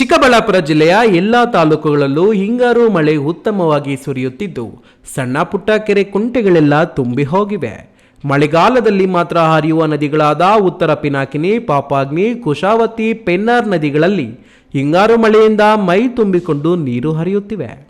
ಚಿಕ್ಕಬಳ್ಳಾಪುರ ಜಿಲ್ಲೆಯ ಎಲ್ಲಾ ತಾಲೂಕುಗಳಲ್ಲೂ ಹಿಂಗಾರು ಮಳೆ ಉತ್ತಮವಾಗಿ ಸುರಿಯುತ್ತಿದ್ದು, ಸಣ್ಣ ಪುಟ್ಟ ಕೆರೆ ಕುಂಟೆಗಳೆಲ್ಲ ತುಂಬಿ ಹೋಗಿವೆ. ಮಳೆಗಾಲದಲ್ಲಿ ಮಾತ್ರ ಹರಿಯುವ ನದಿಗಳಾದ ಉತ್ತರ ಪಿನಾಕಿನಿ, ಪಾಪಾಗ್ನಿ, ಕುಶಾವತಿ, ಪೆನ್ನಾರ್ ನದಿಗಳಲ್ಲಿ ಹಿಂಗಾರು ಮಳೆಯಿಂದ ಮೈ ತುಂಬಿಕೊಂಡು ನೀರು ಹರಿಯುತ್ತಿವೆ.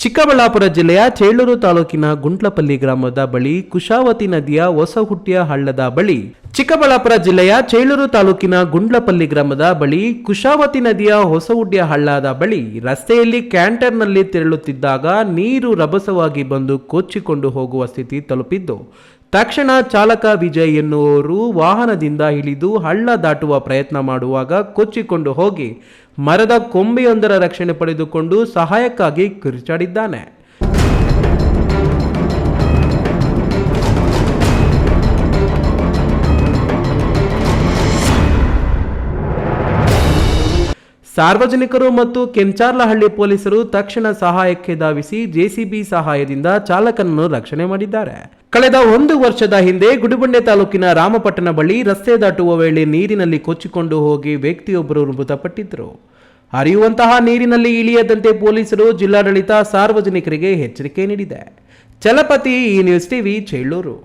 ಚಿಕ್ಕಬಳ್ಳಾಪುರ ಜಿಲ್ಲೆಯ ಚೇಳೂರು ತಾಲೂಕಿನ ಗುಂಟ್ಲಪಲ್ಲಿ ಗ್ರಾಮದ ಬಳಿ ಕುಶಾವತಿ ನದಿಯ ಹೊಸಹುಟ್ಟಿಯ ಹಳ್ಳದ ಬಳಿ ಚಿಕ್ಕಬಳ್ಳಾಪುರ ಜಿಲ್ಲೆಯ ಚೇಳೂರು ತಾಲೂಕಿನ ಗುಂಡ್ಲಪಲ್ಲಿ ಗ್ರಾಮದ ಬಳಿ ಕುಶಾವತಿ ನದಿಯ ಹೊಸಹುಟ್ಟಿಯ ಹಳ್ಳದ ಬಳಿ ರಸ್ತೆಯಲ್ಲಿ ಕ್ಯಾಂಟರ್ನಲ್ಲಿ ತೆರಳುತ್ತಿದ್ದಾಗ ನೀರು ರಭಸವಾಗಿ ಬಂದು ಕೊಚ್ಚಿಕೊಂಡು ಹೋಗುವ ಸ್ಥಿತಿ ತಲುಪಿದ್ದು ತಕ್ಷಣ ಚಾಲಕ ವಿಜಯ್ ಎನ್ನುವರು ವಾಹನದಿಂದ ಇಳಿದು ಹಳ್ಳ ದಾಟುವ ಪ್ರಯತ್ನ ಮಾಡುವಾಗ ಕೊಚ್ಚಿಕೊಂಡು ಹೋಗಿ ಮರದ ಕೊಂಬೆಯೊಂದರ ರಕ್ಷಣೆ ಪಡೆದುಕೊಂಡು ಸಹಾಯಕ್ಕಾಗಿ ಕಿರುಚಾಡಿದ್ದಾನೆ. ಸಾರ್ವಜನಿಕರು ಮತ್ತು ಕೆಂಚಾರ್ಲಹಳ್ಳಿ ಪೊಲೀಸರು ತಕ್ಷಣ ಸಹಾಯಕ್ಕೆ ಧಾವಿಸಿ ಜೆಸಿಬಿ ಸಹಾಯದಿಂದ ಚಾಲಕನನ್ನು ರಕ್ಷಣೆ ಮಾಡಿದ್ದಾರೆ. ಕಳೆದ ಒಂದು ವರ್ಷದ ಹಿಂದೆ ಗುಡಿಬಂಡೆ ತಾಲೂಕಿನ ರಾಮಪಟ್ಟಣ ಬಳಿ ರಸ್ತೆ ದಾಟುವ ವೇಳೆ ನೀರಿನಲ್ಲಿ ಕೊಚ್ಚಿಕೊಂಡು ಹೋಗಿ ವ್ಯಕ್ತಿಯೊಬ್ಬರು ಮೃತಪಟ್ಟಿದ್ದರು. ಹರಿಯುವಂತಹ ನೀರಿನಲ್ಲಿ ಇಳಿಯದಂತೆ ಪೊಲೀಸರು ಜಿಲ್ಲಾಡಳಿತ ಸಾರ್ವಜನಿಕರಿಗೆ ಎಚ್ಚರಿಕೆ ನೀಡಿದೆ. ಚಲಪತಿ ಈ ನ್ಯೂಸ್ ಟಿವಿ, ಚೇಳೂರು.